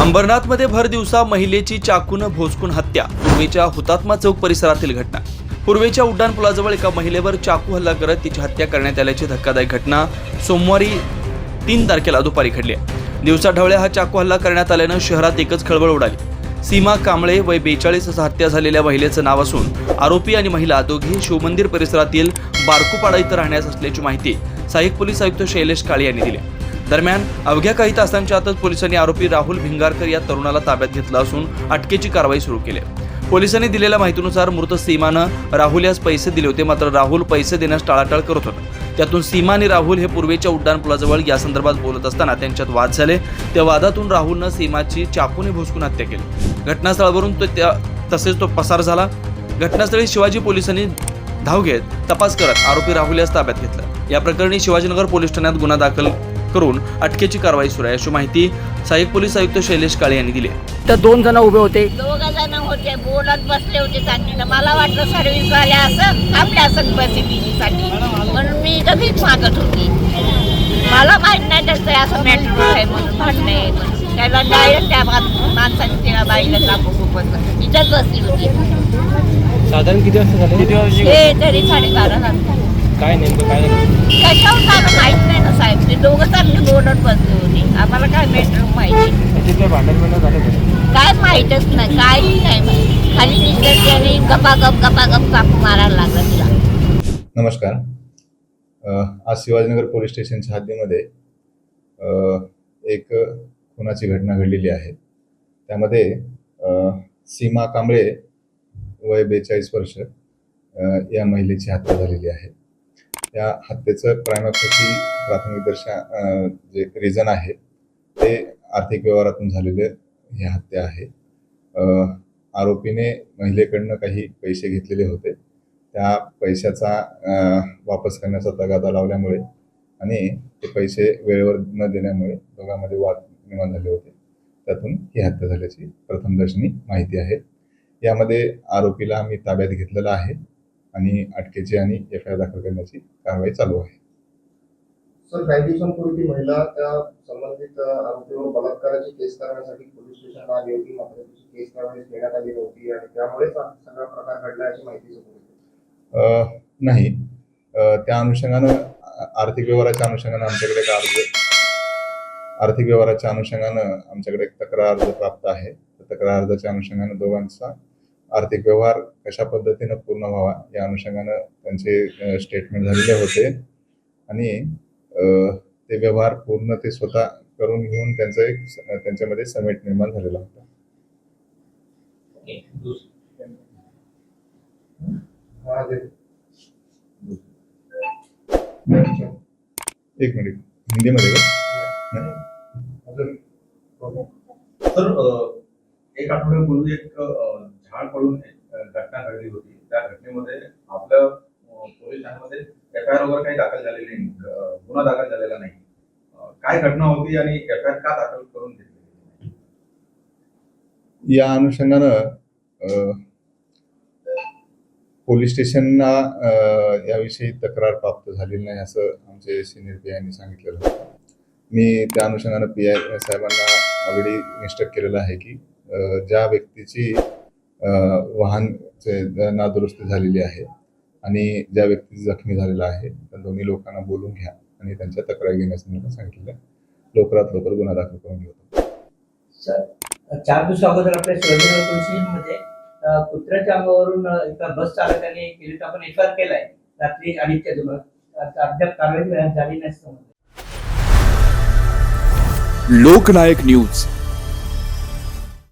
अंबरनाथमध्ये भर दिवसा महिलेची चाकून भोसकून हत्या पूर्वेच्या हुतात्मा चौक परिसरातील घटना. पूर्वेच्या उड्डाणपुलाजवळ एका महिलेवर चाकू हल्ला करत तिची हत्या करण्यात आल्याची धक्कादायक घटना सोमवारी तीन तारखेला दुपारी घडली आहे. दिवसा ढवळ्या हा चाकू हल्ला करण्यात आल्यानं शहरात एकच खळबळ उडाली. सीमा कांबळे वय बेचाळीस असं हत्या झालेल्या महिलेचं नाव असून आरोपी आणि महिला दोघेही शिवमंदिर परिसरातील बारकुपाडा इथं राहण्यास असल्याची माहिती सहाय्यक पोलीस आयुक्त शैलेश काळे यांनी दिली दरम्यान अवघ्या काही तासांच्या आतच पोलिसांनी आरोपी राहुल भिंगारकर या तरुणाला ताब्यात घेतला असून अटकेची कारवाई सुरू केली पोलिसांनी दिलेल्या माहितीनुसार मृत सीमानं राहुल यास पैसे दिले होते मात्र राहुल पैसे देण्यास टाळाटाळ करत होता. त्यातून सीमा आणि राहुल हे पूर्वेच्या उड्डाणपुलाजवळ यासंदर्भात या संदर्भात बोलत असताना त्यांच्यात वाद झाले. त्या वादातून राहुलनं सीमाची चाकूने भुसकून हत्या केली. घटनास्थळावरून तो त्या तसेच तो पसार झाला. घटनास्थळी शिवाजी पोलिसांनी धाव घेत तपास करत आरोपी राहुल यास ताब्यात घेतला. या प्रकरणी शिवाजीनगर पोलीस ठाण्यात गुन्हा दाखल करून अटकेची कारवाई सुरू आहे अशी माहिती सहाय्यक पोलीस आयुक्त शैलेश काळे यांनी दिली तर दोन जण उभे होते. दोघ जण होते बोलत बसले होते मला वाटलं सर्व्हिस वाले असं थांबले असं म्हणून मी मागत होती. मला माहीत नाही त्याचं असं मॅटर आहे म्हणून म्हणणं त्याला डायरेक्ट त्या माणसाने तिला बाईला बसली होती. साधारण किती वाजता झाले? किती वाजता हे तरी साडेबारा नंतर काय नेमकं काय झालं? कशावर मला माहीत नाही ना साहेब. ते दोघं बसली होती. आम्हाला काय मॅटर माहिती भांडण बिंडण झालं का? काय माहीतच नाही. काही नाही माहिती. खाली गपागप गपागप कापू मारायला लागला तिला. नमस्कार. अ, आज शिवाजीनगर पोलीस स्टेशनच्या हद्दीमध्ये अ, एक खुनाची घटना घडलेली आहे. त्यामध्ये अ, सीमा कांबळे वय बेचाळीस वर्ष अ, या महिलेची हत्या झालेली आहे. त्या हत्येचं प्रायमाफोसी प्राथमिक दर्शा जे रिझन आहे ते आर्थिक व्यवहारातून झालेले ही हत्या आहे. आरोपीने महिलेकडनं काही पैसे घेतलेले होते. त्या पैशाचा वापस करण्याचा तगादा लावल्यामुळे आणि ते पैसे वेळेवर न देण्यामुळे दोघांमध्ये वाद निर्माण झाले होते. त्यातून ही हत्या झाल्याची प्रथमदर्शनी माहिती आहे. यामध्ये आरोपीला आम्ही ताब्यात घेतलेला आहे. आणि अटकेची आणि एफ आय आर दाखल करण्याची कारवाई चालू आहे सर काही दिवसांपूर्वी ती महिला त्या संबंधित आरोपीवर बलात्काराची केस करण्यासाठी पोलीस स्टेशनला आली होती मात्र तिची केस कारवाई घेण्यात आली नव्हती आणि त्यामुळेच सगळा प्रकार घडला अशी माहिती समोर येते. नाही अ, त्या अनुषंगानं आ- आर्थिक व्यवहाराच्या अनुषंगानं आमच्याकडे एक अर्ज आर्थिक व्यवहाराच्या अनुषंगानं आमच्याकडे एक तक्रार अर्ज प्राप्त आहे त्या तक्रार अर्जाच्या अनुषंगानं दोघांचा आर्थिक व्यवहार कशा पद्धतीनं पूर्ण व्हावा या अनुषंगानं त्यांचे स्टेटमेंट झालेले होते. आणि ते व्यवहार पूर्ण ते स्वतः करून घेऊन त्यांचं एक त्यांच्यामध्ये समेट निर्माण झालेला होता. एक मिनिट हिंदीमध्ये का. सर एक आठवड्यापूर्वी एक झाड पडून एक घटना घडली होती. त्या घटनेमध्ये आपल्या पोलिसांमध्ये पोलीस ठाण्यामध्ये एफ आय आर वगैरे काही दाखल झालेली नाही. गुन्हा दाखल झालेला नाही. काय घटना होती आणि एफ आय आर का दाखल करून घेतली या अनुषंगानं पोलीस स्टेशनला याविषयी तक्रार प्राप्त झालेली नाही असं आमचे सिनियर पी आयनी सांगितलेलं. होतं मी त्या अनुषंगानं पी आय साहेबांना ऑलरेडी इन्स्ट्रक्ट केलेलं आहे की ज्या व्यक्तीची वाहन नादुरुस्ती झालेली आहे आणि ज्या व्यक्ती जखमी झालेला आहे त्या दोन्ही लोकांना बोलून घ्या आणि त्यांच्या तक्रारी घेण्याचं सांगितलं लवकरात लवकर गुन्हा दाखल करून घेऊ. सर चार दिवस अगोदर आपल्या अ, कुत्र्याच्या अंगावरून एका बस चालकाने केली तर आपण एफ आर केलाय. रात्री अडीचच्या आता अद्याप कारवाई झाली नाही. लोकनायक न्यूज.